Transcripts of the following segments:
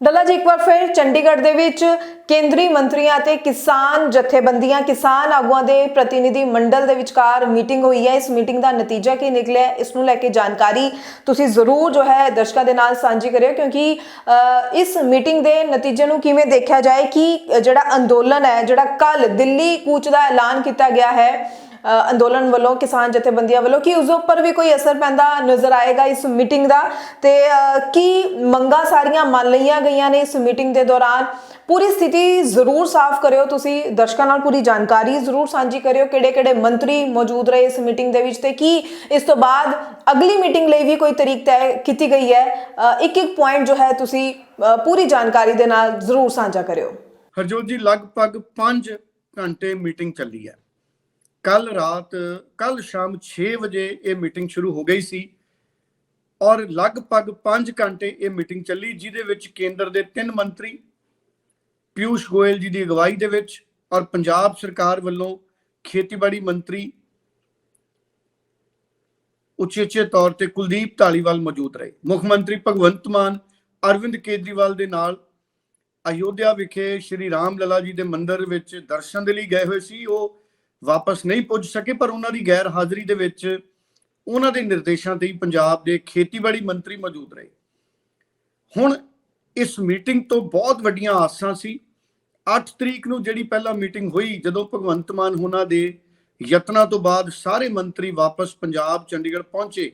ਡੱਲਾ ਜੀ, ਇੱਕ ਵਾਰ ਫਿਰ ਚੰਡੀਗੜ੍ਹ ਦੇ ਵਿੱਚ ਕੇਂਦਰੀ ਮੰਤਰੀਆਂ ਅਤੇ ਕਿਸਾਨ ਜਥੇਬੰਦੀਆਂ, ਕਿਸਾਨ ਆਗੂਆਂ ਦੇ ਪ੍ਰਤੀਨਿਧੀ ਮੰਡਲ ਦੇ ਵਿਚਕਾਰ ਮੀਟਿੰਗ ਹੋਈ ਹੈ। ਇਸ ਮੀਟਿੰਗ ਦਾ ਨਤੀਜਾ ਕੀ ਨਿਕਲਿਆ ਇਸ ਨੂੰ ਲੈ ਕੇ ਜਾਣਕਾਰੀ ਤੁਸੀਂ ਜ਼ਰੂਰ ਜੋ ਹੈ ਦਰਸ਼ਕਾਂ ਦੇ ਨਾਲ ਸਾਂਝੀ ਕਰਿਓ, ਕਿਉਂਕਿ ਇਸ ਮੀਟਿੰਗ ਦੇ ਨਤੀਜੇ ਨੂੰ ਕਿਵੇਂ ਦੇਖਿਆ ਜਾਏ ਕਿ ਜਿਹੜਾ ਅੰਦੋਲਨ ਹੈ, ਜਿਹੜਾ ਕੱਲ ਦਿੱਲੀ ਕੂਚ ਦਾ ਐਲਾਨ ਕੀਤਾ ਗਿਆ ਹੈ ਅੰਦੋਲਨ ਵੱਲੋਂ, ਕਿਸਾਨ ਜਥੇਬੰਦੀਆਂ ਵੱਲੋਂ, ਕਿ ਉਸ ਉੱਪਰ ਵੀ ਕੋਈ ਅਸਰ ਪੈਂਦਾ ਨਜ਼ਰ ਆਏਗਾ ਇਸ ਮੀਟਿੰਗ ਦਾ? ਤੇ ਕੀ ਮੰਗਾਂ ਸਾਰੀਆਂ ਮੰਨ ਲਈਆਂ ਗਈਆਂ ਨੇ ਇਸ ਮੀਟਿੰਗ ਦੇ ਦੌਰਾਨ? ਪੂਰੀ ਸਥਿਤੀ ਜ਼ਰੂਰ ਸਾਫ਼ ਕਰਿਓ ਤੁਸੀਂ, ਦਰਸ਼ਕਾਂ ਨਾਲ ਪੂਰੀ ਜਾਣਕਾਰੀ ਜ਼ਰੂਰ ਸਾਂਝੀ ਕਰਿਓ ਕਿਹੜੇ ਕਿਹੜੇ ਮੰਤਰੀ ਮੌਜੂਦ ਰਹੇ ਇਸ ਮੀਟਿੰਗ ਦੇ ਵਿੱਚ ਤੇ ਕੀ ਇਸ ਤੋਂ ਬਾਅਦ ਅਗਲੀ ਮੀਟਿੰਗ ਲਈ ਵੀ ਕੋਈ ਤਰੀਕ ਤੈਅ ਕੀਤੀ ਗਈ ਹੈ? ਇੱਕ ਇੱਕ ਪੁਆਇੰਟ ਜੋ ਹੈ ਤੁਸੀਂ ਪੂਰੀ ਜਾਣਕਾਰੀ ਦੇ ਨਾਲ ਜ਼ਰੂਰ ਸਾਂਝਾ ਕਰਿਓ। ਹਰਜੋਤ ਜੀ, ਲਗਭਗ 5 ਘੰਟੇ ਮੀਟਿੰਗ ਚੱਲੀ ਹੈ। ਕੱਲ ਰਾਤ, ਕੱਲ ਸ਼ਾਮ 6 ਵਜੇ ਇਹ ਮੀਟਿੰਗ ਸ਼ੁਰੂ ਹੋ ਗਈ ਸੀ ਔਰ ਲਗਭਗ 5 ਘੰਟੇ ਇਹ ਮੀਟਿੰਗ ਚੱਲੀ, ਜਿਹਦੇ ਵਿੱਚ ਕੇਂਦਰ ਦੇ ਤਿੰਨ ਮੰਤਰੀ ਪਿਊਸ਼ ਗੋਇਲ ਜੀ ਦੀ ਅਗਵਾਈ ਦੇ ਵਿੱਚ ਔਰ ਪੰਜਾਬ ਸਰਕਾਰ ਵੱਲੋਂ ਖੇਤੀਬਾੜੀ ਮੰਤਰੀ ਉਚੇਚੇ ਤੌਰ ਤੇ ਕੁਲਦੀਪ ਢਾਲੀਵਾਲ ਮੌਜੂਦ ਰਹੇ। ਮੁੱਖ ਮੰਤਰੀ ਭਗਵੰਤ ਮਾਨ, ਅਰਵਿੰਦ ਕੇਜਰੀਵਾਲ ਦੇ ਨਾਲ ਅਯੋਧਿਆ ਵਿਖੇ ਸ਼੍ਰੀ ਰਾਮ ਲਲਾ ਜੀ ਦੇ ਮੰਦਿਰ ਵਿੱਚ ਦਰਸ਼ਨ ਦੇ ਲਈ ਗਏ ਹੋਏ ਸੀ। ਉਹ ਵਾਪਸ ਨਹੀਂ ਪੁੱਜ ਸਕੇ, ਪਰ ਉਹਨਾਂ ਦੀ ਗੈਰ ਹਾਜ਼ਰੀ ਦੇ ਵਿੱਚ ਉਹਨਾਂ ਦੇ ਨਿਰਦੇਸ਼ਾਂ ਤੇ ਹੀ ਪੰਜਾਬ ਦੇ ਖੇਤੀਬਾੜੀ ਮੰਤਰੀ ਮੌਜੂਦ ਰਹੇ। ਹੁਣ ਇਸ ਮੀਟਿੰਗ ਤੋਂ ਬਹੁਤ ਵੱਡੀਆਂ ਆਸਾਂ ਸੀ। 8 ਤਰੀਕ ਨੂੰ ਜਿਹੜੀ ਪਹਿਲਾ ਮੀਟਿੰਗ ਹੋਈ, ਜਦੋਂ ਭਗਵੰਤ ਮਾਨ ਉਹਨਾਂ ਦੇ ਯਤਨਾਂ ਤੋਂ ਬਾਅਦ ਸਾਰੇ ਮੰਤਰੀ ਵਾਪਸ ਪੰਜਾਬ, ਚੰਡੀਗੜ੍ਹ ਪਹੁੰਚੇ।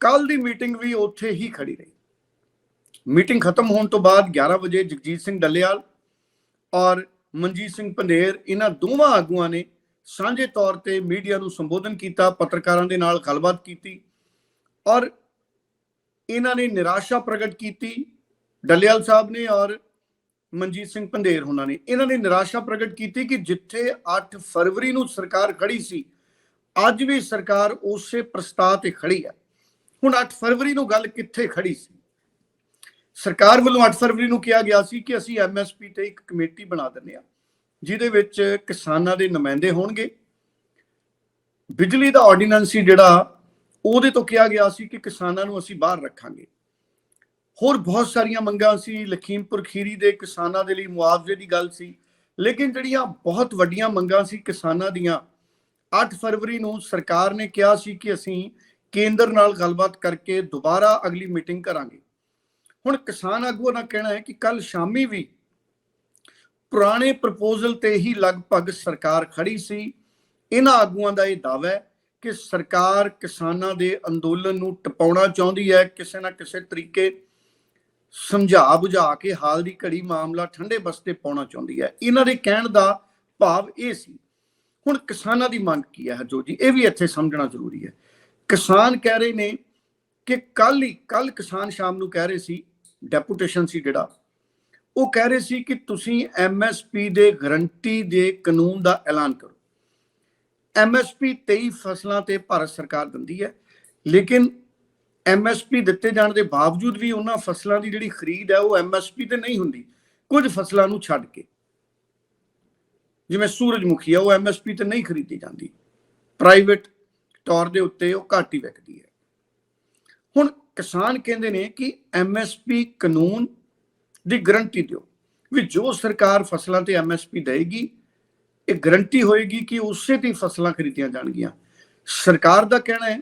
ਕੱਲ ਦੀ ਮੀਟਿੰਗ ਵੀ ਉੱਥੇ ਹੀ ਖੜੀ ਰਹੀ। ਮੀਟਿੰਗ ਖਤਮ ਹੋਣ ਤੋਂ ਬਾਅਦ 11 ਵਜੇ ਜਗਜੀਤ ਸਿੰਘ ਡੱਲੇਵਾਲ ਔਰ ਮਨਜੀਤ ਸਿੰਘ ਪੰਧੇਰ ਇਹਨਾਂ ਦੋਵਾਂ ਆਗੂਆਂ ਨੇ ਸਾਂਝੇ ਤੌਰ ਤੇ ਮੀਡੀਆ ਨੂੰ ਸੰਬੋਧਨ ਕੀਤਾ, ਪੱਤਰਕਾਰਾਂ ਦੇ ਨਾਲ ਗੱਲਬਾਤ ਕੀਤੀ ਔਰ ਇਹਨਾਂ ਨੇ ਨਿਰਾਸ਼ਾ ਪ੍ਰਗਟ ਕੀਤੀ ਡੱਲੇਵਾਲ ਸਾਹਿਬ ਨੇ ਔਰ ਮਨਜੀਤ ਸਿੰਘ ਪੰਧੇਰ ਉਹਨਾਂ ਨੇ। ਇਹਨਾਂ ਨੇ ਨਿਰਾਸ਼ਾ ਪ੍ਰਗਟ ਕੀਤੀ ਕਿ ਜਿੱਥੇ 8 ਫਰਵਰੀ ਨੂੰ ਸਰਕਾਰ ਖੜੀ ਸੀ, ਅੱਜ ਵੀ ਸਰਕਾਰ ਉਸੇ ਪ੍ਰਸਤਾਵ ਤੇ ਖੜੀ ਹੈ। ਹੁਣ 8 ਫਰਵਰੀ ਨੂੰ ਗੱਲ ਕਿੱਥੇ ਖੜੀ ਸੀ? ਸਰਕਾਰ ਵੱਲੋਂ 8 ਫਰਵਰੀ ਨੂੰ ਕਿਹਾ ਗਿਆ ਸੀ ਕਿ ਅਸੀਂ ਐਮਐਸਪੀ ਤੇ ਇੱਕ ਕਮੇਟੀ ਬਣਾ ਦਿੰਦੇ ਆ ਜਿਹਦੇ ਵਿੱਚ ਕਿਸਾਨਾਂ ਦੇ ਨੁਮਾਇੰਦੇ ਹੋਣਗੇ। ਬਿਜਲੀ ਦਾ ਆਰਡੀਨੈਂਸ ਸੀ ਜਿਹੜਾ, ਉਹਦੇ ਤੋਂ ਕਿਹਾ ਗਿਆ ਸੀ ਕਿ ਕਿਸਾਨਾਂ ਨੂੰ ਅਸੀਂ ਬਾਹਰ ਰੱਖਾਂਗੇ। ਹੋਰ ਬਹੁਤ ਸਾਰੀਆਂ ਮੰਗਾਂ ਸੀ, ਲਖੀਮਪੁਰ ਖੀਰੀ ਦੇ ਕਿਸਾਨਾਂ ਦੇ ਲਈ ਮੁਆਵਜ਼ੇ ਦੀ ਗੱਲ ਸੀ। ਲੇਕਿਨ ਜਿਹੜੀਆਂ ਬਹੁਤ ਵੱਡੀਆਂ ਮੰਗਾਂ ਸੀ ਕਿਸਾਨਾਂ ਦੀਆਂ 8 ਫਰਵਰੀ ਨੂੰ ਸਰਕਾਰ ਨੇ ਕਿਹਾ ਸੀ ਕਿ ਅਸੀਂ ਕੇਂਦਰ ਨਾਲ ਗੱਲਬਾਤ ਕਰਕੇ ਦੁਬਾਰਾ ਅਗਲੀ ਮੀਟਿੰਗ ਕਰਾਂਗੇ। ਹੁਣ ਕਿਸਾਨ ਆਗੂਆਂ ਦਾ ਕਹਿਣਾ ਹੈ ਕਿ ਕੱਲ ਸ਼ਾਮੀ ਵੀ ਪੁਰਾਣੇ ਪ੍ਰਪੋਜ਼ਲ ਤੇ ਹੀ ਲਗਭਗ ਸਰਕਾਰ ਖੜੀ ਸੀ। ਇਹਨਾਂ ਆਗੂਆਂ ਦਾ ਇਹ ਦਾਅਵਾ ਹੈ ਕਿ ਸਰਕਾਰ ਕਿਸਾਨਾਂ ਦੇ ਅੰਦੋਲਨ ਨੂੰ ਟਪਾਉਣਾ ਚਾਹੁੰਦੀ ਹੈ, ਕਿਸੇ ਨਾ ਕਿਸੇ ਤਰੀਕੇ ਸਮਝਾ ਬੁਝਾ ਕੇ ਹਾਲ ਦੀ ਘੜੀ ਮਾਮਲਾ ਠੰਡੇ ਬਸਤੇ ਪਾਉਣਾ ਚਾਹੁੰਦੀ ਹੈ। ਇਹਨਾਂ ਦੇ ਕਹਿਣ ਦਾ ਭਾਵ ਇਹ ਸੀ। ਹੁਣ ਕਿਸਾਨਾਂ ਦੀ ਮੰਗ ਕੀ ਹੈ ਹਰਜੋਤ ਜੀ? ਇਹ ਵੀ ਇੱਥੇ ਸਮਝਣਾ ਜ਼ਰੂਰੀ ਹੈ। ਕਿਸਾਨ ਕਹਿ ਰਹੇ ਨੇ ਕਿ ਕੱਲ ਹੀ ਕੱਲ ਕਿਸਾਨ ਸ਼ਾਮ ਨੂੰ ਕਹਿ ਰਹੇ ਸੀ, ਡੈਪੂਟੇਸ਼ਨ ਸੀ ਜਿਹੜਾ ਉਹ ਕਹਿ ਰਹੇ ਸੀ ਕਿ ਤੁਸੀਂ ਐਮਐਸਪੀ ਦੇ ਗਰੰਟੀ ਦੇ ਕਾਨੂੰਨ ਦਾ ਐਲਾਨ ਕਰੋ। ਐਮਐਸਪੀ 23 ਫਸਲਾਂ ਤੇ ਭਾਰਤ ਸਰਕਾਰ ਦਿੰਦੀ ਹੈ, ਲੇਕਿਨ ਐਮਐਸਪੀ ਦਿੱਤੇ ਜਾਣ ਦੇ ਬਾਵਜੂਦ ਵੀ ਉਹਨਾਂ ਫਸਲਾਂ ਦੀ ਜਿਹੜੀ ਖਰੀਦ ਹੈ ਉਹ ਐਮਐਸਪੀ ਤੇ ਨਹੀਂ ਹੁੰਦੀ, ਕੁਝ ਫਸਲਾਂ ਨੂੰ ਛੱਡ ਕੇ। ਜਿਵੇਂ ਸੂਰਜਮੁਖੀ ਆ ਉਹ ਐਮਐਸਪੀ ਤੇ ਨਹੀਂ ਖਰੀਦੀ ਜਾਂਦੀ। ਪ੍ਰਾਈਵੇਟ ਤੌਰ ਦੇ ਉੱਤੇ ਉਹ ਘੱਟ ਹੀ ਵਿਕਦੀ ਹੈ। ਹੁਣ ਕਿਸਾਨ ਕਹਿੰਦੇ ਨੇ ਕਿ ਐਮਐਸਪੀ ਕਾਨੂੰਨ ਦੀ ਗਰੰਟੀ ਦਿਓ ਵੀ ਜੋ ਸਰਕਾਰ ਫਸਲਾਂ ਤੇ ਐਮਐਸਪੀ ਦੇਗੀ ਇਹ ਗਰੰਟੀ ਹੋਏਗੀ ਕਿ ਉਸੇ ਤੇ ਹੀ ਫਸਲਾਂ ਖਰੀਦੀਆਂ ਜਾਣਗੀਆਂ। ਸਰਕਾਰ ਦਾ ਕਹਿਣਾ ਹੈ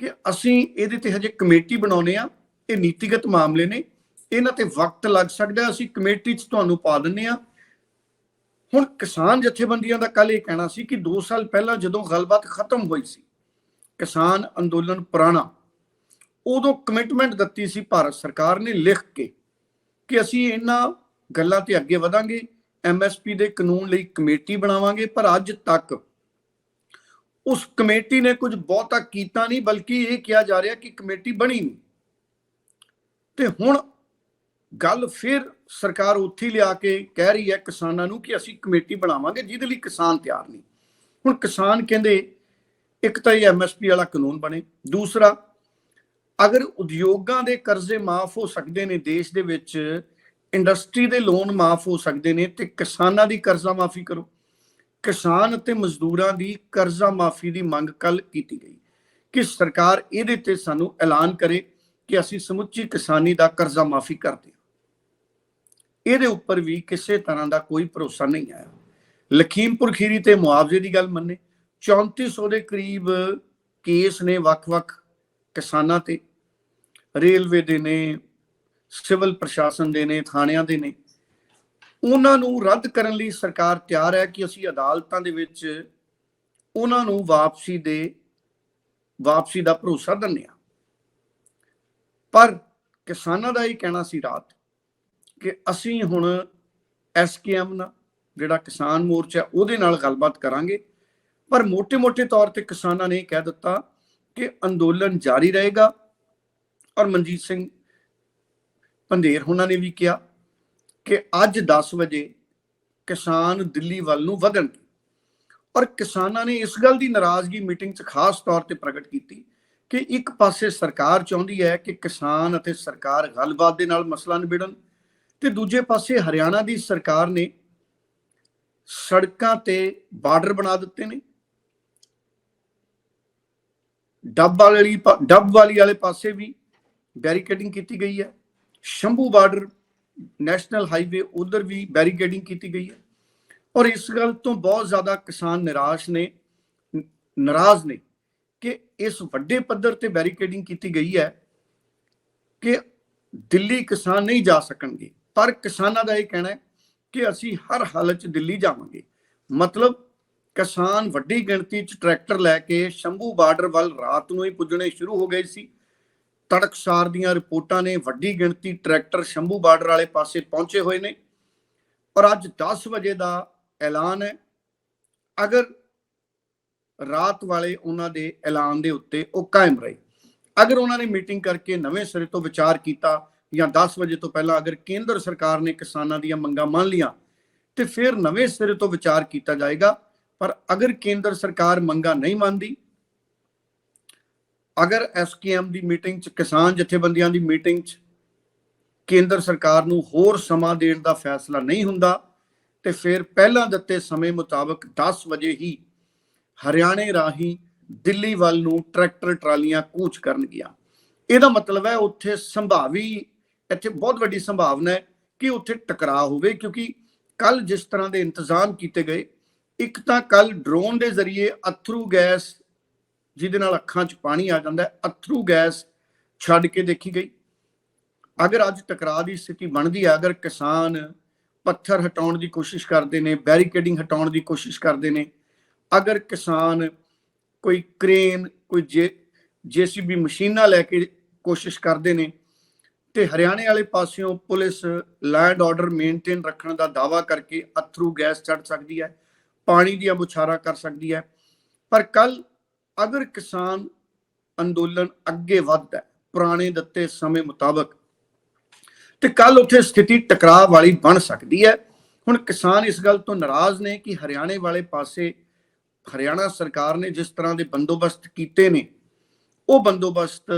ਕਿ ਅਸੀਂ ਇਹਦੇ ਤੇ ਹਜੇ ਕਮੇਟੀ ਬਣਾਉਨੇ ਆ, ਇਹ ਨੀਤੀਗਤ ਮਾਮਲੇ ਨੇ, ਇਹਨਾਂ ਤੇ ਵਕਤ ਲੱਗ ਸਕਦਾ ਅਸੀਂ ਕਮੇਟੀ 'ਚ ਤੁਹਾਨੂੰ ਪਾ ਦਿੰਨੇ ਆ। ਹੁਣ ਕਿਸਾਨ ਜਥੇਬੰਦੀਆਂ ਦਾ ਕੱਲ ਇਹ ਕਹਿਣਾ ਸੀ ਕਿ 2 ਸਾਲ ਪਹਿਲਾਂ ਜਦੋਂ ਗੱਲਬਾਤ ਖਤਮ ਹੋਈ ਸੀ, ਕਿਸਾਨ ਅੰਦੋਲਨ ਪੁਰਾਣਾ, ਉਦੋਂ ਕਮਿਟਮੈਂਟ ਦਿੱਤੀ ਸੀ ਭਾਰਤ ਸਰਕਾਰ ਨੇ ਲਿਖ ਕੇ ਕਿ ਅਸੀਂ ਇਹਨਾਂ ਗੱਲਾਂ ਤੇ ਅੱਗੇ ਵਧਾਂਗੇ ਐਮਐਸਪੀ ਦੇ ਕਾਨੂੰਨ ਲਈ ਕਮੇਟੀ ਬਣਾਵਾਂਗੇ, ਪਰ ਅੱਜ ਤੱਕ ਉਸ ਕਮੇਟੀ ਨੇ ਕੁਝ ਬਹੁਤਾ ਕੀਤਾ ਨਹੀਂ, ਬਲਕਿ ਇਹ ਕਿਹਾ ਜਾ ਰਿਹਾ ਕਿ ਕਮੇਟੀ ਬਣੀ ਨਹੀਂ। ਤੇ ਹੁਣ ਗੱਲ ਫਿਰ ਸਰਕਾਰ ਉੱਥੇ ਲਿਆ ਕੇ ਕਹਿ ਰਹੀ ਹੈ ਕਿਸਾਨਾਂ ਨੂੰ ਕਿ ਅਸੀਂ ਕਮੇਟੀ ਬਣਾਵਾਂਗੇ, ਜਿਹਦੇ ਲਈ ਕਿਸਾਨ ਤਿਆਰ ਨਹੀਂ ਹੁਣ ਕਿਸਾਨ ਕਹਿੰਦੇ, ਇੱਕ ਤਾਂ ਇਹ ਐਮਐਸਪੀ ਵਾਲਾ ਕਾਨੂੰਨ ਬਣੇ, ਦੂਸਰਾ ਅਗਰ ਉਦਯੋਗਾਂ ਦੇ ਕਰਜ਼ੇ ਮਾਫ ਹੋ ਸਕਦੇ ਨੇ, ਦੇਸ਼ ਦੇ ਵਿੱਚ ਇੰਡਸਟਰੀ ਦੇ ਲੋਨ ਮਾਫ ਹੋ ਸਕਦੇ ਨੇ ਤੇ ਕਿਸਾਨਾਂ ਦੀ ਕਰਜ਼ਾ ਮਾਫੀ ਕਰੋ। ਕਿਸਾਨ ਅਤੇ ਮਜ਼ਦੂਰਾਂ ਦੀ ਕਰਜ਼ਾ ਮਾਫੀ ਦੀ ਮੰਗ ਕੱਲ ਕੀਤੀ ਗਈ ਕਿ ਸਰਕਾਰ ਇਹਦੇ ਤੇ ਸਾਨੂੰ ਐਲਾਨ ਕਰੇ ਕਿ ਅਸੀਂ ਸਮੁੱਚੀ ਕਿਸਾਨੀ ਦਾ ਕਰਜ਼ਾ ਮਾਫੀ ਕਰਦੇ ਹਾਂ। ਇਹਦੇ ਉੱਪਰ ਵੀ ਕਿਸੇ ਤਰ੍ਹਾਂ ਦਾ ਕੋਈ ਭਰੋਸਾ ਨਹੀਂ ਆਇਆ। ਲਖੀਮਪੁਰ ਖੀਰੀ ਤੇ ਮੁਆਵਜ਼ੇ ਦੀ ਗੱਲ ਮੰਨੇ। 3400 ਦੇ ਕਰੀਬ ਕੇਸ ਨੇ ਵੱਖ-ਵੱਖ ਕਿਸਾਨਾਂ ਤੇ ਰੇਲਵੇ ਦੇ ਨੇ, ਸਿਵਲ ਪ੍ਰਸ਼ਾਸਨ ਦੇ ਨੇ, ਥਾਣਿਆਂ ਦੇ ਨੇ। ਉਹਨਾਂ ਨੂੰ ਰੱਦ ਕਰਨ ਲਈ ਸਰਕਾਰ ਤਿਆਰ ਹੈ ਕਿ ਅਸੀਂ ਅਦਾਲਤਾਂ ਦੇ ਵਿੱਚ ਉਹਨਾਂ ਨੂੰ ਵਾਪਸੀ ਦੇ, ਵਾਪਸੀ ਦਾ ਭਰੋਸਾ ਦਿੰਨੇ ਆ ਪਰ ਕਿਸਾਨਾਂ ਦਾ ਇਹ ਕਹਿਣਾ ਸੀ ਰਾਤ ਕਿ ਅਸੀਂ ਹੁਣ ਐਸਕੇਐਮ ਨਾਲ ਜਿਹੜਾ ਕਿਸਾਨ ਮੋਰਚਾ ਉਹਦੇ ਨਾਲ ਗੱਲਬਾਤ ਕਰਾਂਗੇ। ਪਰ ਮੋٹے-ਮੋٹے ਤੌਰ ਤੇ ਕਿਸਾਨਾਂ ਨੇ ਕਹਿ ਦਿੱਤਾ ਕਿ ਅੰਦੋਲਨ ਜਾਰੀ ਰਹੇਗਾ। ਔਰ ਮਨਜੀਤ ਸਿੰਘ ਪੰਧੇਰ ਉਹਨਾਂ ਨੇ ਵੀ ਕਿਹਾ ਕਿ ਅੱਜ 10 ਵਜੇ ਕਿਸਾਨ ਦਿੱਲੀ ਵੱਲ ਨੂੰ ਵਧਣਗੇ। ਔਰ ਕਿਸਾਨਾਂ ਨੇ ਇਸ ਗੱਲ ਦੀ ਨਾਰਾਜ਼ਗੀ ਮੀਟਿੰਗ 'ਚ ਖਾਸ ਤੌਰ ਤੇ ਪ੍ਰਗਟ ਕੀਤੀ ਕਿ ਇੱਕ ਪਾਸੇ ਸਰਕਾਰ ਚਾਹੁੰਦੀ ਹੈ ਕਿ ਕਿਸਾਨ ਅਤੇ ਸਰਕਾਰ ਗੱਲਬਾਤ ਦੇ ਨਾਲ ਮਸਲਾ ਨਿਬੇੜਨ ਤੇ ਦੂਜੇ ਪਾਸੇ ਹਰਿਆਣਾ ਦੀ ਸਰਕਾਰ ਨੇ ਸੜਕਾਂ ਤੇ ਬਾਰਡਰ ਬਣਾ ਦਿੱਤੇ ਨੇ। ਡੱਬ ਵਾਲੀ ਪਾ- ਡੱਬ ਵਾਲੀ ਵਾਲੇ ਪਾਸੇ ਵੀ ਬੈਰੀਕੇਡਿੰਗ ਕੀਤੀ ਗਈ ਹੈ। ਸ਼ੰਭੂ ਬਾਰਡਰ ਨੈਸ਼ਨਲ ਹਾਈਵੇ ਉਧਰ ਵੀ ਬੈਰੀਕੇਡਿੰਗ ਕੀਤੀ ਗਈ ਹੈ। ਔਰ ਇਸ ਗੱਲ ਤੋਂ ਬਹੁਤ ਜ਼ਿਆਦਾ ਕਿਸਾਨ ਨਿਰਾਸ਼ ਨੇ ਨਾਰਾਜ਼ ਨੇ ਕਿ ਇਸ ਵੱਡੇ ਪੱਧਰ ਤੇ ਬੈਰੀਕੇਡਿੰਗ ਕੀਤੀ ਗਈ ਹੈ ਕਿ ਦਿੱਲੀ ਕਿਸਾਨ ਨਹੀਂ ਜਾ ਸਕਣਗੇ। ਪਰ ਕਿਸਾਨਾਂ ਦਾ ਇਹ ਕਹਿਣਾ ਹੈ ਕਿ ਅਸੀਂ ਹਰ ਹਾਲਤ 'ਚ ਦਿੱਲੀ ਜਾਵਾਂਗੇ। ਮਤਲਬ ਕਿਸਾਨ ਵੱਡੀ ਗਿਣਤੀ 'ਚ ਟਰੈਕਟਰ ਲੈ ਕੇ ਸ਼ੰਭੂ ਬਾਰਡਰ ਵੱਲ ਰਾਤ ਨੂੰ ਹੀ ਪੁੱਜਣੇ ਸ਼ੁਰੂ ਹੋ ਗਏ ਸੀ। ਤੜਕਸਾਰ ਦੀਆਂ ਰਿਪੋਰਟਾਂ ਨੇ ਵੱਡੀ ਗਿਣਤੀ ਟਰੈਕਟਰ ਸ਼ੰਭੂ ਬਾਰਡਰ ਵਾਲੇ ਪਾਸੇ ਪਹੁੰਚੇ ਹੋਏ ਨੇ। ਔਰ ਅੱਜ 10 ਵਜੇ ਦਾ ਐਲਾਨ ਹੈ। ਅਗਰ ਰਾਤ ਵਾਲੇ ਉਹਨਾਂ ਦੇ ਐਲਾਨ ਦੇ ਉੱਤੇ ਉਹ ਕਾਇਮ ਰਹੇ। ਅਗਰ ਉਹਨਾਂ ਨੇ ਮੀਟਿੰਗ ਕਰਕੇ ਨਵੇਂ ਸਿਰੇ ਤੋਂ ਵਿਚਾਰ ਕੀਤਾ ਜਾਂ 10 ਵਜੇ ਤੋਂ ਪਹਿਲਾਂ ਅਗਰ ਕੇਂਦਰ ਸਰਕਾਰ ਨੇ ਕਿਸਾਨਾਂ ਦੀਆਂ ਮੰਗਾਂ ਮੰਨ ਲੀਆਂ ਤੇ ਫਿਰ ਨਵੇਂ ਸਿਰੇ ਤੋਂ ਵਿਚਾਰ ਕੀਤਾ ਜਾਏਗਾ। ਪਰ ਅਗਰ ਕੇਂਦਰ ਸਰਕਾਰ ਮੰਗਾਂ ਨਹੀਂ ਮੰਨਦੀ ਅਗਰ ਐਸਕੇਐਮ ਦੀ ਮੀਟਿੰਗ 'ਚ, ਕਿਸਾਨ ਜਥੇਬੰਦੀਆਂ ਦੀ ਮੀਟਿੰਗ 'ਚ ਕੇਂਦਰ ਸਰਕਾਰ ਨੂੰ ਹੋਰ ਸਮਾਂ ਦੇਣ ਦਾ ਫੈਸਲਾ ਨਹੀਂ ਹੁੰਦਾ, ਤੇ ਫਿਰ ਪਹਿਲਾਂ ਦਿੱਤੇ ਸਮੇਂ ਮੁਤਾਬਕ 10 ਵਜੇ ਹੀ ਹਰਿਆਣੇ ਰਾਹੀਂ ਦਿੱਲੀ ਵੱਲ ਨੂੰ ਟਰੈਕਟਰ ਟਰਾਲੀਆਂ ਕੂਚ ਕਰਨਗੀਆਂ ਇਹਦਾ ਮਤਲਬ ਹੈ ਉੱਥੇ ਸੰਭਾਵੀ, ਇੱਥੇ ਬਹੁਤ ਵੱਡੀ ਸੰਭਾਵਨਾ ਹੈ ਕਿ ਉੱਥੇ ਟਕਰਾਅ ਹੋਵੇ, ਕਿਉਂਕਿ ਕੱਲ ਜਿਸ ਤਰ੍ਹਾਂ ਦੇ ਇੰਤਜ਼ਾਮ ਕੀਤੇ ਗਏ, ਇੱਕ ਤਾਂ ਕੱਲ ਡਰੋਨ ਦੇ ਜ਼ਰੀਏ ਅਥਰੂ ਗੈਸ ਜਿਹਦੇ ਨਾਲ ਅੱਖਾਂ 'ਚ ਪਾਣੀ ਆ ਜਾਂਦਾ ਹੈ, ਅਥਰੂ ਗੈਸ ਛੱਡ ਕੇ ਦੇਖੀ ਗਈ। ਅਗਰ ਅੱਜ ਟਕਰਾਅ ਦੀ ਸਥਿਤੀ ਬਣਦੀ ਹੈ, ਅਗਰ ਕਿਸਾਨ ਪੱਥਰ ਹਟਾਉਣ ਦੀ ਕੋਸ਼ਿਸ਼ ਕਰਦੇ ਨੇ, ਬੈਰੀਕੇਡਿੰਗ ਹਟਾਉਣ ਦੀ ਕੋਸ਼ਿਸ਼ ਕਰਦੇ ਨੇ, ਅਗਰ ਕਿਸਾਨ ਕੋਈ ਕ੍ਰੇਨ, ਕੋਈ ਜੇ, ਜੀਸੀਬੀ ਮਸ਼ੀਨਾਂ ਲੈ ਕੇ ਕੋਸ਼ਿਸ਼ ਕਰਦੇ ਨੇ ਤੇ ਹਰਿਆਣੇ ਵਾਲੇ ਪਾਸਿਓਂ ਪੁਲਿਸ ਲੈਂਡ ਆਰਡਰ ਮੇਨਟੇਨ ਰੱਖਣ ਦਾ ਦਾਵਾ ਕਰਕੇ ਅਥਰੂ ਗੈਸ ਛੱਡ ਸਕਦੀ ਹੈ, ਪਾਣੀ ਦੀਆਂ ਬੁਛਾਰਾਂ ਕਰ ਸਕਦੀ ਹੈ। ਪਰ ਕੱਲ ਅਗਰ ਕਿਸਾਨ ਅੰਦੋਲਨ ਅੱਗੇ ਵੱਧਦਾ ਪੁਰਾਣੇ ਦਿੱਤੇ ਸਮੇਂ ਮੁਤਾਬਕ, ਤੇ ਕੱਲ ਉੱਥੇ ਸਥਿਤੀ ਟਕਰਾਅ ਵਾਲੀ ਬਣ ਸਕਦੀ ਹੈ। ਹੁਣ ਕਿਸਾਨ ਇਸ ਗੱਲ ਤੋਂ ਨਾਰਾਜ਼ ਨੇ ਕਿ ਹਰਿਆਣੇ ਵਾਲੇ ਪਾਸੇ ਹਰਿਆਣਾ ਸਰਕਾਰ ਨੇ ਜਿਸ ਤਰ੍ਹਾਂ ਦੇ ਬੰਦੋਬਸਤ ਕੀਤੇ ਨੇ, ਉਹ ਬੰਦੋਬਸਤ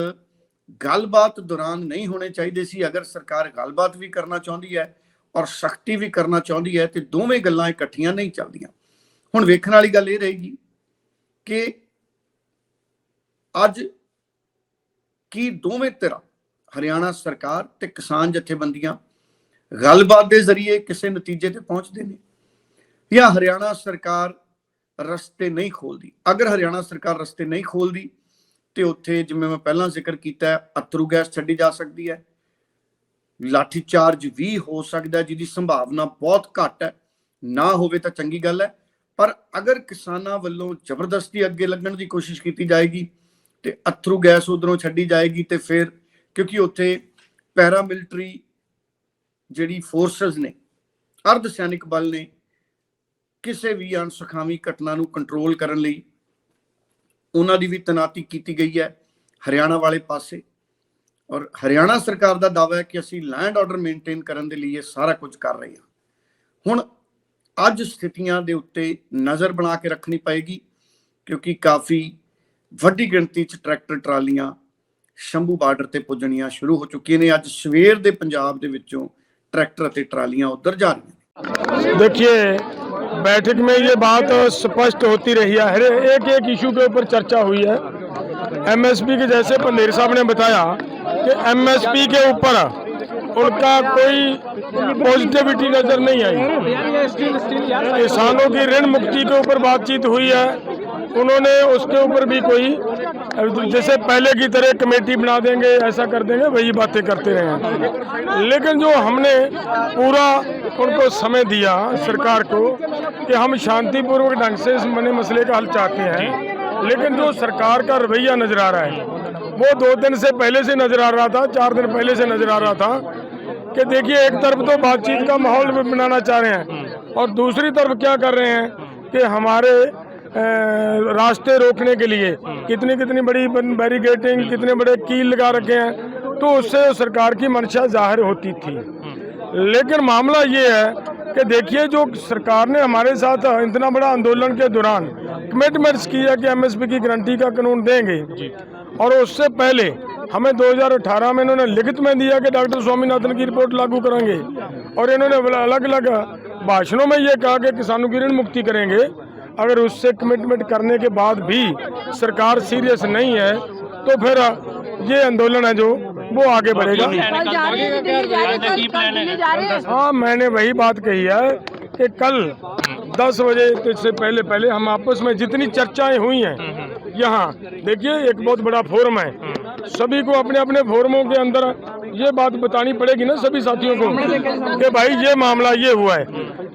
ਗੱਲਬਾਤ ਦੌਰਾਨ ਨਹੀਂ ਹੋਣੇ ਚਾਹੀਦੇ ਸੀ। ਅਗਰ ਸਰਕਾਰ ਗੱਲਬਾਤ ਵੀ ਕਰਨਾ ਚਾਹੁੰਦੀ ਹੈ ਔਰ ਸਖਤੀ ਵੀ ਕਰਨਾ ਚਾਹੁੰਦੀ ਹੈ, ਤੇ ਦੋਵੇਂ ਗੱਲਾਂ ਇਕੱਠੀਆਂ ਨਹੀਂ ਚੱਲਦੀਆਂ। ਹੁਣ ਵੇਖਣ ਵਾਲੀ ਗੱਲ ਇਹ ਰਹੇਗੀ ਕਿ ਅੱਜ ਕੀ ਦੋਵੇਂ ਧਿਰਾਂ ਹਰਿਆਣਾ ਸਰਕਾਰ ਤੇ ਕਿਸਾਨ ਜਥੇਬੰਦੀਆਂ ਗੱਲਬਾਤ ਦੇ ਜ਼ਰੀਏ ਕਿਸੇ ਨਤੀਜੇ ਤੇ ਪਹੁੰਚਦੇ ਨੇ? ਜਾਂ ਹਰਿਆਣਾ ਸਰਕਾਰ ਰਸਤੇ ਨਹੀਂ ਖੋਲਦੀ? ਅਗਰ ਹਰਿਆਣਾ ਸਰਕਾਰ ਰਸਤੇ ਨਹੀਂ ਖੋਲਦੀ ਤੇ ਉੱਥੇ ਜਿਵੇਂ ਮੈਂ ਪਹਿਲਾਂ ਜ਼ਿਕਰ ਕੀਤਾ ਹੈ, ਗੈਸ ਛੱਡੀ ਜਾ ਸਕਦੀ ਹੈ। ਲਾਠੀ ਚਾਰਜ ਵੀ ਹੋ ਸਕਦਾ ਜਿਹਦੀ ਸੰਭਾਵਨਾ ਬਹੁਤ ਘੱਟ ਹੈ। ਨਾ ਹੋਵੇ ਤਾਂ ਚੰਗੀ ਗੱਲ ਹੈ। ਪਰ ਅਗਰ ਕਿਸਾਨਾਂ ਵੱਲੋਂ ਜ਼ਬਰਦਸਤੀ ਅੱਗੇ ਲੱਗਣ ਦੀ ਕੋਸ਼ਿਸ਼ ਕੀਤੀ ਜਾਏਗੀ ਤੇ ਅਥਰੂ ਗੈਸ ਉਧਰੋਂ ਛੱਡੀ ਜਾਏਗੀ ਤੇ ਫਿਰ, ਕਿਉਂਕਿ ਉੱਥੇ ਪੈਰਾ ਮਿਲਟਰੀ ਜਿਹੜੀ ਫੋਰਸਸ ਨੇ ਅਰਧ ਸੈਨਿਕ ਬਲ ਨੇ, ਕਿਸੇ ਵੀ ਅਣਸੁਖਾਵੀ ਘਟਨਾ ਨੂੰ ਕੰਟਰੋਲ ਕਰਨ ਲਈ ਉਹਨਾਂ ਦੀ ਵੀ ਤਨਾਤੀ ਕੀਤੀ ਗਈ ਹੈ ਹਰਿਆਣਾ ਵਾਲੇ ਪਾਸੇ। ਔਰ ਹਰਿਆਣਾ ਸਰਕਾਰ ਦਾ ਦਾਅਵਾ ਹੈ ਕਿ ਅਸੀਂ ਲੈਂਡ ਆਰਡਰ ਮੇਨਟੇਨ ਕਰਨ ਦੇ ਲਈ ਇਹ ਸਾਰਾ ਕੁਝ ਕਰ ਰਹੇ ਹਾਂ। ਹੁਣ ਅੱਜ ਸਥਿਤੀਆਂ ਦੇ ਉੱਤੇ ਨਜ਼ਰ ਬਣਾ ਕੇ ਰੱਖਣੀ ਪਏਗੀ, ਕਿਉਂਕਿ ਕਾਫੀ ਵੱਡੀ ਗਿਣਤੀ 'ਚ ਟਰੈਕਟਰ ਟਰਾਲੀਆਂ ਸ਼ੰਭੂ ਬਾਰਡਰ ਤੇ ਪੁੱਜਣੀਆਂ ਸ਼ੁਰੂ ਹੋ ਚੁੱਕੀਆਂ ਨੇ ਅੱਜ ਸਵੇਰ ਦੇ ਪੰਜਾਬ ਦੇ ਵਿੱਚੋਂ ਟਰੈਕਟਰ ਅਤੇ ਟਰਾਲੀਆਂ ਉਧਰ ਜਾ ਰਹੀਆਂ ਨੇ देखिए बैठक में ये बात स्पष्ट होती रही है हर एक एक इशू के ऊपर चर्चा हुई है एमएसपी के जैसे पंडेर साहब ने बताया कि एमएसपी के ऊपर उनका कोई पॉजिटिविटी नजर नहीं आई किसानों की ऋण मुक्ति के ऊपर बातचीत हुई है उन्होंने उसके ऊपर भी कोई, जैसे पहले की तरह कमेटी बना देंगे, ऐसा कर देंगे, वही बातें करते रहे लेकिन जो हमने पूरा उनको समय दिया सरकार को कि हम शांतिपूर्वक ढंग से इस बने मसले का हल चाहते हैं, लेकिन जो सरकार का रवैया नज़र आ रहा है, वो दो दिन से पहले से नज़र आ रहा था, चार दिन पहले से नज़र आ रहा था कि देखिए, एक तरफ़ तो बातचीत का माहौल बनाना चाह रहे हैं, और दूसरी तरफ़ क्या कर रहे हैं कि हमारे रास्ते रोकने के लिए। कितनी कितनी बड़ी बैरिकेटिंग कितने बड़े कील लगा रखे हैं तो उससे सरकार की मंशा ज़ाहिर होती थी। लेकिन मामला ये है कि देखिए, जो सरकार ने हमारे साथ इतना बड़ा आंदोलन के दौरान कमिटमेंट्स की है कि एमएसपी की गारंटी का कानून देंगे। और उससे पहले हमें 2018 में इन्होंने लिखित में दिया कि डॉक्टर स्वामीनाथन की रिपोर्ट लागू करेंगे। और इन्होंने अलग अलग भाषणों में ये कहा कि किसानों की ऋण मुक्ति करेंगे। अगर उससे कमिटमेंट करने के बाद भी सरकार सीरियस नहीं है तो फिर ये आंदोलन है जो वो आगे बढ़ेगा। हाँ मैंने वही बात कही है कि कल 10 बजे से पहले पहले हम आपस में जितनी चर्चाएँ हुई हैं यहाँ देखिए एक बहुत बड़ा फोरम है सभी को अपने अपने फोरमों के अंदर ये बात बतानी पड़ेगी ना सभी साथियों को कि भाई ये मामला ये हुआ है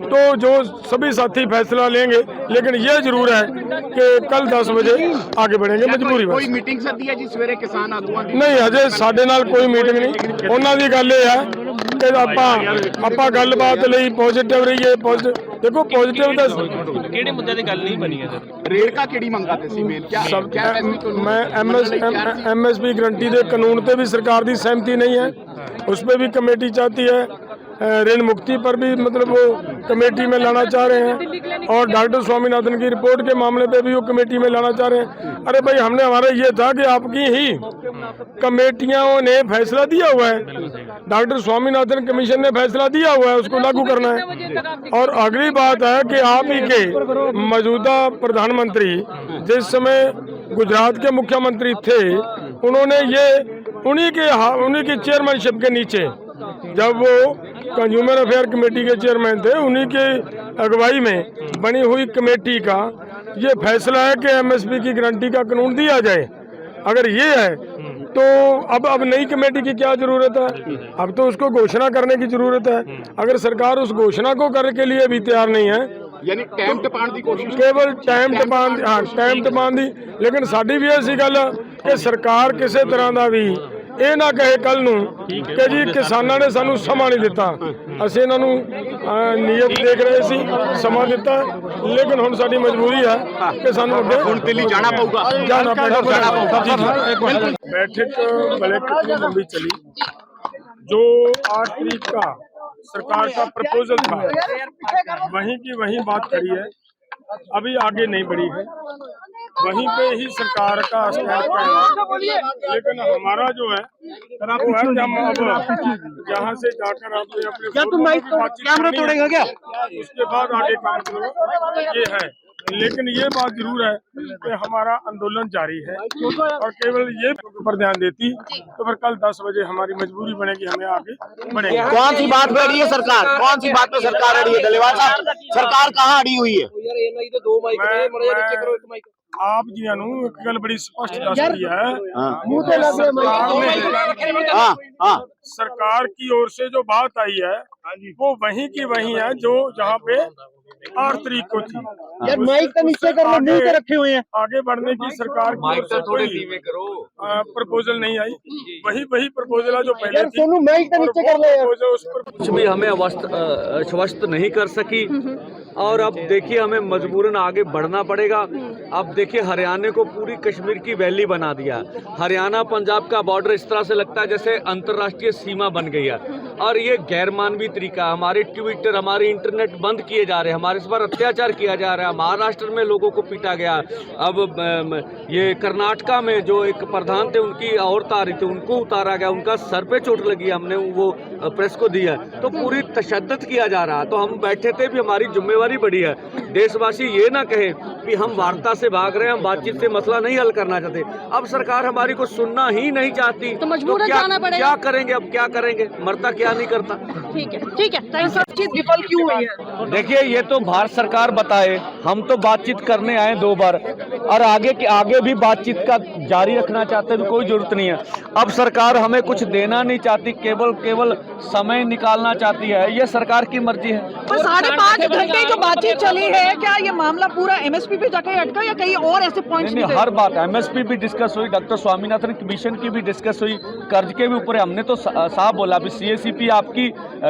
तो जो सभी साथी फैसला लेंगे लेकिन ये जरूर है कि कल 10 बजे आगे बढ़ेंगे मजबूरी ਕੋਈ बस ਮੀਟਿੰਗ ਸੱਦੀ ਹੈ ਜੀ ਸਵੇਰੇ ਕਿਸਾਨ ਆਗੂਆਂ ਦੀ ਨਹੀਂ ਅਜੇ ਸਾਡੇ ਨਾਲ ਕੋਈ ਮੀਟਿੰਗ ਨਹੀਂ ਉਹਨਾਂ ਦੀ ਗੱਲ ਇਹ ਹੈ ਕਿ ਆਪਾਂ ਆਪਾਂ ਗੱਲਬਾਤ ਲਈ ਪੋਜ਼ਿਟਿਵ ਰਹੀਏ ਪੋਜ਼ਿਟਿਵ ਦੇਖੋ ਪੋਜ਼ਿਟਿਵ ਦਾ ਕਿਹੜੇ ਮੁੱਦੇ ਤੇ ਗੱਲ ਨਹੀਂ ਬਣੀ ਹੈ ਸਰ ਰੇੜਕਾ ਕਿਹੜੀ ਮੰਗਾ ਤੇ ਸੀ ਮੇਨ ਕਿਆ ਸਭ ਕਿਆ ਐਸਪੀ ਕਾਨੂੰਨ मैं एमएस एमएसपी गारंटी ਦੇ ਕਾਨੂੰਨ ਤੇ ਵੀ ਸਰਕਾਰ ਦੀ ਸਹਿਮਤੀ नहीं है उस पर भी कमेटी चाहती है अ, ऋण मुक्ति पर भी मतलब वो कमेटी में लाना चाह रहे हैं। और डॉक्टर स्वामीनाथन की रिपोर्ट के मामले पे भी वो कमेटी में लाना चाह रहे हैं। अरे भाई, हमने, हमारा ये था कि आपकी ही कमेटियों ने फैसला दिया हुआ है। डॉक्टर स्वामीनाथन कमीशन ने फैसला दिया हुआ है, उसको लागू करना है। और अगली बात है कि आप ही के मौजूदा प्रधानमंत्री, जिस समय गुजरात के मुख्यमंत्री थे, उन्होंने ये, उन्हीं के उन्हीं की चेयरमैनशिप के नीचे, जब वो कंज्यूमर अफेयर कमेटी के चेयरमैन थे उन्हीं के अगुवाई में बनी हुई कमेटी का ये फैसला है कि एमएसपी की गारंटी का कानून दिया जाए अगर ये है तो अब अब नई कमेटी की क्या जरूरत है अब तो उसको घोषणा करने की जरूरत है अगर सरकार उस घोषणा को करने के लिए भी तैयार नहीं है ਯਾਨੀ ਟਾਈਮ ਟਪਾਉਣ ਦੀ ਕੋਸ਼ਿਸ਼ ਕੇਵਲ ਟਾਈਮ ਟਪਾਉਣ ਦੀ ਹਾਂ ਟਾਈਮ ਟਪਾਉਣ ਦੀ ਲੇਕਿਨ ਸਾਡੀ ਵੀ ਐਸੀ ਗੱਲ ਕਿ ਸਰਕਾਰ ਕਿਸੇ ਤਰ੍ਹਾਂ ਦਾ ਵੀ ਇਹ ਨਾ ਕਹੇ ਕੱਲ ਨੂੰ ਕਿ ਜੀ ਕਿਸਾਨਾਂ ਨੇ ਸਾਨੂੰ ਸਮਾਂ ਨਹੀਂ ਦਿੱਤਾ ਅਸੀਂ ਇਹਨਾਂ ਨੂੰ ਅਹ, ਨੀਅਤ ਦੇਖ ਰਹੇ ਸੀ ਸਮਾਂ ਦਿੱਤਾ ਲੇਕਿਨ ਹੁਣ ਸਾਡੀ ਮਜਬੂਰੀ ਹੈ ਕਿ ਸਾਨੂੰ ਅੱਗੇ ਹੁਣ ਦਿੱਲੀ ਜਾਣਾ ਪਊਗਾ ਜਾਣਾ ਪਏਗਾ ਜਾਣਾ ਪਊਗਾ। जी, जी। बैठक बड़े कितनी लंबी चली जो आठ तारीख का सरकार का प्रपोजल था वहीं की वहीं बात करी है अभी आगे नहीं बढ़ी है वहीं पे ही सरकार का स्टैंड पे है लेकिन हमारा जो है वो है कि हम अब यहाँ से जाकर अपने अपने क्या तुम कैमरा तोड़ेगा क्या? उसके बाद आगे काम करेंगे ये है। लेकिन ये बात ज़रूर है कि हमारा आंदोलन जारी है और केवल ये पर ध्यान देती तो फिर कल 10 बजे हमारी मजबूरी बनेगी हमें आगे बढ़ेंगे। कौन सी बात पे अड़ी है सरकार? कौन सी बात पे सरकार अड़ी है? साहब। सरकार कहाँ अड़ी हुई है? मैं- मैं ਆਪ ਜੀਆਂ ਨੂੰ ਇੱਕ ਗੱਲ ਬੜੀ ਸਪਸ਼ਟ ਦੱਸ ਰਹੀ ਹੈ मुंह पे लग सरकार हाँ हाँ सरकार की ओर से जो बात आई है वो वहीं की वहीं है जो जहाँ पे आठ तारीख को थी यार माइक तो नीचे कर लो मुंह पे रखे हुए हैं आगे बढ़ने की सरकार की ओर से कोई प्रपोजल नहीं आई वही वही प्रपोजल है जो पहले यार थी सोनू माइक तो और नीचे वो कर ले यार proposal उस पर कुछ भी हमें अवस्थ- अ, आश्वस्त नहीं कर सकी और अब देखिए हमें मजबूरन आगे बढ़ना पड़ेगा। अब देखिए हरियाणा को पूरी कश्मीर की वैली बना दिया। हरियाणा, पंजाब का बॉर्डर इस तरह से लगता है जैसे अंतर्राष्ट्रीय सीमा बन गई है। और ये गैर मानवीय तरीका हमारे ट्विटर, हमारे इंटरनेट बंद किए जा रहे हैं। हमारे इस पर अत्याचार किया जा रहा है। महाराष्ट्र में लोगों को पीटा गया। अब ये कर्नाटका में जो एक प्रधान थे, उनकी औरत आ रही थी, उनको उतारा गया। उनका सर पे चोट लगी हमने वो प्रेस को दिया तो पूरी तशद्दद किया जा रहा तो हम बैठे थे भी, हमारी जिम्मेवारी बड़ी है। देशवासी ये ना कहे कि हम वार्ता से भाग रहे हैं हम बातचीत से मसला नहीं हल करना चाहते। अब सरकार हमारी को सुनना ही नहीं चाहती। तो मजबूरन क्या, जाना पड़ेगा। क्या करेंगे अब क्या करेंगे? मरता क्या नहीं करता? ठीक है ठीक है यू। विफल क्यों हुई है? देखिए ये तो भारत सरकार बताए। हम तो बातचीत करने आए दो बार। और आगे के आगे भी बातचीत का जारी रखना चाहते हैं कोई ज़रूरत नहीं है। अब सरकार हमें कुछ देना नहीं चाहती केवल केवल समय निकालना चाहती है। ये सरकार की मर्ज़ी है। पर साढ़े पाँच घंटे जो बातचीत चली है क्या? ये मामला पूरा एमएसपी पे जाके अटका या कहीं और ऐसे पॉइंट्स नहीं नहीं हर बात एमएसपी भी डिस्कस हुई डॉक्टर स्वामीनाथन कमीशन की भी डिस्कस हुई कर्ज के भी ऊपर हमने तो साफ़ बोला अभी सी आपकी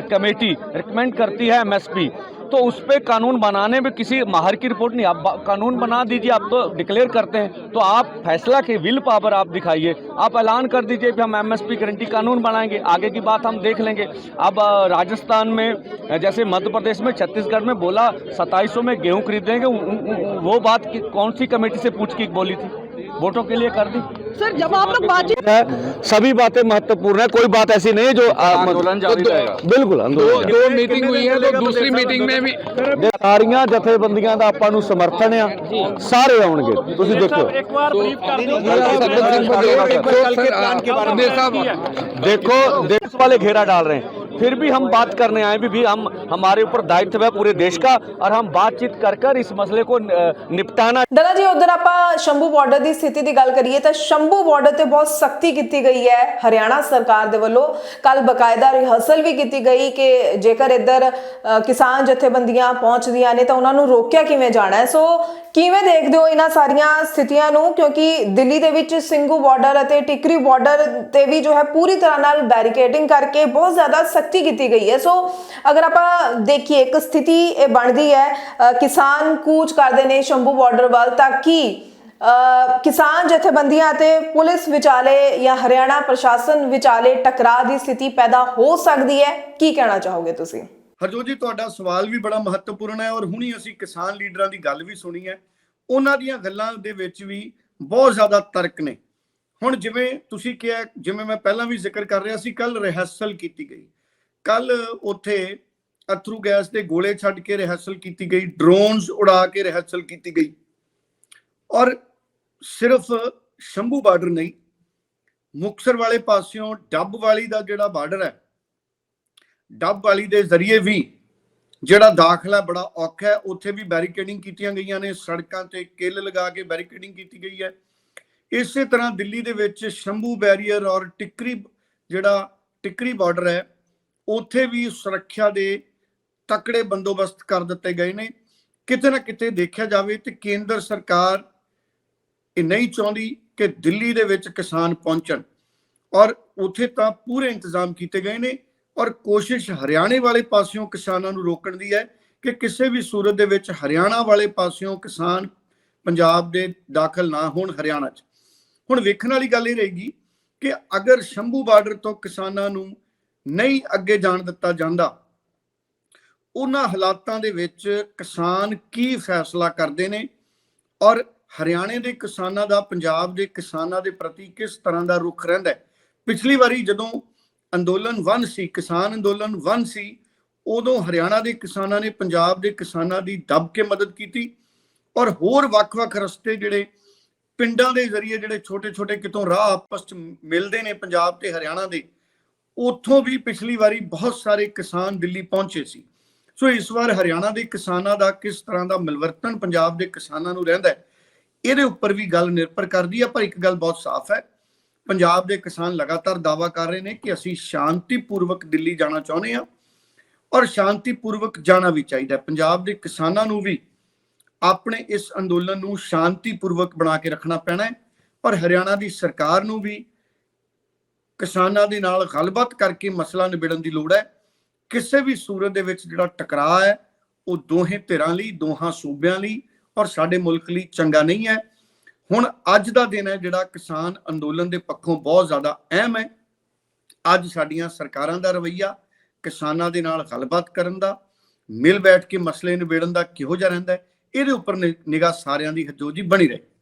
कमेटी रिकमेंड करती है एमएसपी तो उस पर कानून बनाने में किसी माहर की रिपोर्ट नहीं। आप कानून बना दीजिए, आप तो डिक्लेयर करते हैं। तो आप फैसला के विल पावर आप दिखाइए। आप ऐलान कर दीजिए कि हम एमएसपी गारंटी कानून बनाएँगे। आगे की बात हम देख लेंगे। अब राजस्थान में जैसे मध्य प्रदेश में, छत्तीसगढ़ में बोला, सत्ताईसों में गेहूँ खरीदेंगे। वो बात कौन सी कमेटी से पूछ के बोली थी? वोटों के लिए कर दी सर जब आप लोग बातचीत है सभी बातें महत्वपूर्ण है कोई बात ऐसी नहीं है जो आंदोलन जारी रहेगा ਬਿਲਕੁਲ ਅੰਦੋਲਨ दो मीटिंग हुई है तो दूसरी मीटिंग में भी ਸਾਰੀਆਂ ਜਥੇਬੰਦੀਆਂ ਦਾ ਆਪਾਂ ਨੂੰ ਸਮਰਥਨ ਆ ਸਾਰੇ ਆਉਣਗੇ ਤੁਸੀਂ ਦੇਖੋ एक बार ब्रीफ कर दो देखो देश वाले घेरा डाल रहे हैं फिर भी हम बात करने आए भी, भी हम हमारे ऊपर दायित्व है पूरे देश का और हम बातचीत कर कर इस मसले को अ, निपटाना ਦਲਾ ਜੀ ਉਧਰ ਆਪਾਂ ਸ਼ੰਭੂ ਬਾਰਡਰ ਦੀ ਸਥਿਤੀ ਦੀ ਗੱਲ ਕਰੀਏ ਤਾਂ ਸ਼ੰਭੂ ਬਾਰਡਰ ਤੇ ਬਹੁਤ ਸਖਤੀ ਕੀਤੀ ਗਈ ਹੈ ਹਰਿਆਣਾ ਸਰਕਾਰ ਦੇ ਵੱਲੋਂ ਕੱਲ ਬਕਾਇਦਾ ਰਿਹਰਸਲ ਵੀ ਕੀਤੀ ਗਈ ਕਿ ਜੇਕਰ ਇੱਧਰ ਅ, ਕਿਸਾਨ ਜਥੇਬੰਦੀਆਂ ਪਹੁੰਚਦੀਆਂ ਨੇ ਤਾਂ ਉਹਨਾਂ ਨੂੰ ਰੋਕਿਆ ਕਿਵੇਂ ਜਾਣਾ ਹੈ ਸੋ ਕਿਵੇਂ ਦੇਖਦੇ ਹੋ ਇਹਨਾਂ ਸਾਰੀਆਂ ਸਥਿਤੀਆਂ ਨੂੰ ਕਿਉਂਕਿ ਦਿੱਲੀ ਦੇ ਵਿੱਚ ਸਿੰਘੂ ਬਾਰਡਰ ਅਤੇ ਟਿਕਰੀ ਬਾਰਡਰ ਤੇ ਵੀ ਜੋ ਹੈ ਪੂਰੀ ਤਰ੍ਹਾਂ ਨਾਲ ਬੈਰੀਕੇਡਿੰਗ ਕਰਕੇ ਬਹੁਤ ਜ਼ਿਆਦਾ ਸਖਤੀ ਕੀਤੀ ਗਈ ਹੈ। ਸੋ ਅਗਰ ਆਪਾਂ ਦੇਖੀਏ, ਇੱਕ ਸਥਿਤੀ ਇਹ ਬਣਦੀ ਹੈ ਕਿਸਾਨ ਕੂਚ ਕਰਦੇ ਨੇ ਸ਼ੰਭੂ ਬਾਰਡਰ ਵੱਲ ਤਾਂ ਕਿ ਕਿਸਾਨ ਜਥੇਬੰਦੀਆਂ ਅਤੇ ਪੁਲਿਸ ਵਿਚਾਲੇ ਜਾਂ ਹਰਿਆਣਾ ਪ੍ਰਸ਼ਾਸਨ ਵਿਚਾਲੇ ਟਕਰਾਅ ਦੀ ਸਥਿਤੀ ਪੈਦਾ ਹੋ ਸਕਦੀ ਹੈ? ਕੀ ਕਹਿਣਾ ਚਾਹੋਗੇ ਤੁਸੀਂ? ਹਰਜੋਤ ਜੀ, ਤੁਹਾਡਾ ਸਵਾਲ ਵੀ ਬੜਾ ਮਹੱਤਵਪੂਰਨ ਹੈ ਔਰ ਹੁਣੀ ਅਸੀਂ ਕਿਸਾਨ ਲੀਡਰਾਂ ਦੀ ਗੱਲ ਵੀ ਸੁਣੀ ਹੈ। ਉਹਨਾਂ ਦੀਆਂ ਗੱਲਾਂ ਦੇ ਵਿੱਚ ਵੀ ਬਹੁਤ ਜ਼ਿਆਦਾ ਤਰਕ ਨੇ। ਹੁਣ ਜਿਵੇਂ ਤੁਸੀਂ ਕਿਹਾ, ਜਿਵੇਂ ਮੈਂ ਪਹਿਲਾਂ ਵੀ ਜ਼ਿਕਰ ਕਰ ਰਿਹਾ ਸੀ ਕੱਲ ਰਿਹਰਸਲ ਕੀਤੀ ਗਈ। ਕੱਲ ਉੱਥੇ ਅਥਰੂ ਗੈਸ ਦੇ ਗੋਲੇ ਛੱਡ ਕੇ ਰਿਹਰਸਲ ਕੀਤੀ ਗਈ ਡਰੋਨਸ ਉਡਾ ਕੇ ਰਿਹਰਸਲ ਕੀਤੀ ਗਈ। ਔਰ ਸਿਰਫ ਸ਼ੰਭੂ ਬਾਰਡਰ ਨਹੀਂ ਮੁਕਸਰ ਵਾਲੇ ਪਾਸਿਓਂ ਡੱਬ ਵਾਲੀ ਦਾ ਜਿਹੜਾ ਬਾਰਡਰ ਹੈ, ਡੱਬ ਵਾਲੀ ਦੇ ਜ਼ਰੀਏ ਵੀ ਜਿਹੜਾ ਦਾਖਲਾ ਬੜਾ ਔਖਾ ਹੈ, ਉੱਥੇ ਵੀ ਬੈਰੀਕੇਡਿੰਗ ਕੀਤੀਆਂ ਗਈਆਂ ਨੇ, ਸੜਕਾਂ ਤੇ ਕਿੱਲ ਲਗਾ ਕੇ ਬੈਰੀਕੇਡਿੰਗ ਕੀਤੀ ਗਈ ਹੈ। ਇਸੇ ਤਰ੍ਹਾਂ ਦਿੱਲੀ ਦੇ ਵਿੱਚ ਸ਼ੰਭੂ ਬੈਰੀਅਰ ਔਰ ਟਿਕਰੀ ਜਿਹੜਾ ਟਿਕਰੀ ਬਾਰਡਰ ਹੈ ਉੱਥੇ ਵੀ ਸੁਰੱਖਿਆ ਦੇ ਤਕੜੇ ਬੰਦੋਬਸਤ ਕਰ ਦਿੱਤੇ ਗਏ ਨੇ। ਕਿਤੇ ਨਾ ਕਿਤੇ ਦੇਖਿਆ ਜਾਵੇ ਤੇ ਕੇਂਦਰ ਸਰਕਾਰ ਇਹ ਨਹੀਂ ਚਾਹੁੰਦੀ ਕਿ ਦਿੱਲੀ ਦੇ ਵਿੱਚ ਕਿਸਾਨ ਪਹੁੰਚਣ। ਔਰ ਉੱਥੇ ਤਾਂ ਪੂਰੇ ਇੰਤਜ਼ਾਮ ਕੀਤੇ ਗਏ ਨੇ ਔਰ ਕੋਸ਼ਿਸ਼ ਹਰਿਆਣੇ ਵਾਲੇ ਪਾਸਿਓਂ ਕਿਸਾਨਾਂ ਨੂੰ ਰੋਕਣ ਦੀ ਹੈ ਕਿ ਕਿਸੇ ਵੀ ਸੂਰਤ ਦੇ ਵਿੱਚ ਹਰਿਆਣਾ ਵਾਲੇ ਪਾਸਿਓਂ ਕਿਸਾਨ ਪੰਜਾਬ ਦੇ ਦਾਖਲ ਨਾ ਹੋਣ ਹਰਿਆਣਾ 'ਚ। ਹੁਣ ਵੇਖਣ ਵਾਲੀ ਗੱਲ ਇਹ ਰਹੇਗੀ ਕਿ ਅਗਰ ਸ਼ੰਭੂ ਬਾਰਡਰ ਤੋਂ ਕਿਸਾਨਾਂ ਨੂੰ ਨਹੀਂ ਅੱਗੇ ਜਾਣ ਦਿੱਤਾ ਜਾਂਦਾ। ਉਹਨਾਂ ਹਾਲਾਤਾਂ ਦੇ ਵਿੱਚ ਕਿਸਾਨ ਕੀ ਫੈਸਲਾ ਕਰਦੇ ਨੇ ਔਰ ਹਰਿਆਣੇ ਦੇ ਕਿਸਾਨਾਂ ਦਾ, ਪੰਜਾਬ ਦੇ ਕਿਸਾਨਾਂ ਦੇ ਪ੍ਰਤੀ ਕਿਸ ਤਰ੍ਹਾਂ ਦਾ ਰੁਖ ਰਹਿੰਦਾ ਹੈ? ਪਿਛਲੀ ਵਾਰੀ ਜਦੋਂ ਅੰਦੋਲਨ 1 ਸੀ, ਕਿਸਾਨ ਅੰਦੋਲਨ 1 ਸੀ, ਉਦੋਂ ਹਰਿਆਣਾ ਦੇ ਕਿਸਾਨਾਂ ਨੇ ਪੰਜਾਬ ਦੇ ਕਿਸਾਨਾਂ ਦੀ ਦਬ ਕੇ ਮਦਦ ਕੀਤੀ ਔਰ ਹੋਰ ਵੱਖ-ਵੱਖ ਰਸਤੇ ਜਿਹੜੇ ਪਿੰਡਾਂ ਦੇ ਜ਼ਰੀਏ ਜਿਹੜੇ ਛੋਟੇ-ਛੋਟੇ ਕਿਤੋਂ ਰਾਹ ਆਪਸ ਚ ਮਿਲਦੇ ਨੇ ਪੰਜਾਬ ਤੇ ਹਰਿਆਣਾ ਦੇ ਉੱਥੋਂ ਵੀ ਪਿਛਲੀ ਵਾਰੀ ਬਹੁਤ ਸਾਰੇ ਕਿਸਾਨ ਦਿੱਲੀ ਪਹੁੰਚੇ ਸੀ। ਸੋ ਇਸ ਵਾਰ ਹਰਿਆਣਾ ਦੇ ਕਿਸਾਨਾਂ ਦਾ ਕਿਸ ਤਰ੍ਹਾਂ ਦਾ ਮਿਲਵਰਤਨ ਪੰਜਾਬ ਦੇ ਕਿਸਾਨਾਂ ਨੂੰ ਰਹਿੰਦਾ ਹੈ, ਇਹਦੇ ਉੱਪਰ ਵੀ ਗੱਲ ਨਿਰਭਰ ਕਰਦੀ ਹੈ, ਪਰ ਇੱਕ ਗੱਲ ਬਹੁਤ ਸਾਫ਼ ਹੈ। ਪੰਜਾਬ ਦੇ ਕਿਸਾਨ ਲਗਾਤਾਰ ਦਾਵਾ ਕਰ ਰਹੇ ਨੇ ਕਿ ਅਸੀਂ ਸ਼ਾਂਤੀਪੂਰਵਕ ਦਿੱਲੀ ਜਾਣਾ ਚਾਹੁੰਦੇ ਹਾਂ ਔਰ ਸ਼ਾਂਤੀਪੂਰਵਕ ਜਾਣਾ ਵੀ ਚਾਹੀਦਾ ਪੰਜਾਬ ਦੇ ਕਿਸਾਨਾਂ ਨੂੰ ਵੀ ਆਪਣੇ ਇਸ ਅੰਦੋਲਨ ਨੂੰ ਸ਼ਾਂਤੀਪੂਰਵਕ ਬਣਾ ਕੇ ਰੱਖਣਾ ਪੈਣਾ ਹੈ, ਪਰ ਹਰਿਆਣਾ ਦੀ ਸਰਕਾਰ ਨੂੰ ਵੀ ਕਿਸਾਨਾਂ ਦੇ ਨਾਲ ਗੱਲਬਾਤ ਕਰਕੇ ਮਸਲਾ ਨਿਬੇੜਨ ਦੀ ਲੋੜ ਹੈ। ਕਿਸੇ ਵੀ ਸੂਰਤ ਦੇ ਵਿੱਚ ਜਿਹੜਾ ਟਕਰਾਅ ਹੈ, ਉਹ ਦੋਹੇ ਧਿਰਾਂ ਲਈ, ਦੋਹਾਂ ਸੂਬਿਆਂ ਲਈ ਔਰ ਸਾਡੇ ਮੁਲਕ ਲਈ ਚੰਗਾ ਨਹੀਂ ਹੈ। ਹੁਣ ਅੱਜ ਦਾ ਦਿਨ ਹੈ ਜਿਹੜਾ ਕਿਸਾਨ ਅੰਦੋਲਨ ਦੇ ਪੱਖੋਂ ਬਹੁਤ ਜ਼ਿਆਦਾ ਅਹਿਮ ਹੈ। ਅੱਜ ਸਾਡੀਆਂ ਸਰਕਾਰਾਂ ਦਾ ਰਵੱਈਆ, ਕਿਸਾਨਾਂ ਦੇ ਨਾਲ ਗੱਲਬਾਤ ਕਰਨ ਦਾ, ਮਿਲ ਬੈਠ ਕੇ ਮਸਲੇ ਨਿਬੇੜਨ ਦਾ ਕਿਹੋ ਜਿਹਾ ਰਹਿੰਦਾ ਇਹਦੇ ਉੱਪਰ ਨਿਗਾਹ ਸਾਰਿਆਂ ਦੀ ਹਜੋਜੀ ਬਣੀ ਰਹੇ।